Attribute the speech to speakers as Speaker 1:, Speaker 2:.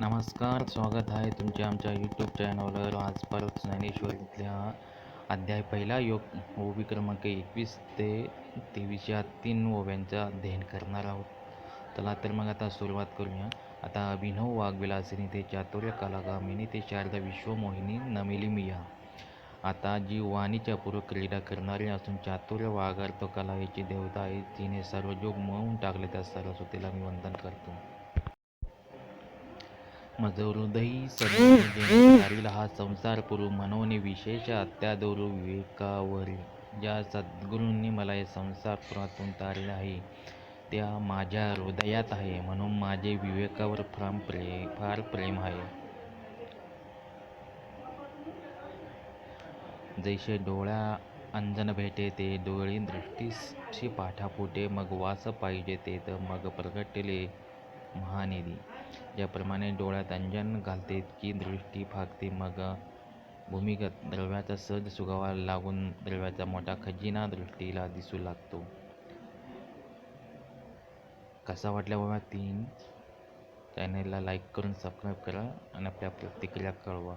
Speaker 1: नमस्कार स्वागत आहे तुमच्या आमच्या यूट्यूब चॅनलवर आज परत ज्ञानेश्वरीतल्या अध्याय पहिला योग ओवी क्रमांक एकवीस ते तेवीस या तीन ओव्यांचा अध्ययन करणार आहोत. चला तर मग आता सुरुवात करूया. आता अभिनव वाघविलासिनी ते चातुर्य कलागामिनी ते शारदा विश्वमोहिनी नमिली मिया. आता जी वाणीच्या पूर्व क्रीडा करणारी असून चातुर्य वाघार्थ कला याची देवता आहे तिने सर्व जोग मळून टाकले त्या सरस्वतीला मी वंदन करतो. मज हृदयी हा संसार पुरु. मनोने विशेष अत्यादोरू विवेकावर ज्या सद्गुरूंनी मला या संसारपुरातून तारले आहे. त्या माझ्या हृदयात आहे. म्हणून माझे विवेकावर फार प्रे फार प्रेम आहे. जैसे डोळ्या अंजन भेटे ते डोळी दृष्टीशी पाठापुटे मग वास पाहिजे ते तर मग प्रगटले. महानिधी. ज्याप्रमाणे डोळ्यात अंजन घालते की दृष्टी फाकते मग भूमिगत द्रव्याचा सहज सुगावा लागून द्रव्याचा मोठा खजिना दृष्टीला दिसू लागतो. कसा वाटल्या बाबा तीन? चॅनलला लाईक करून सबस्क्राईब करा आणि आपल्या प्रतिक्रिया कळवा.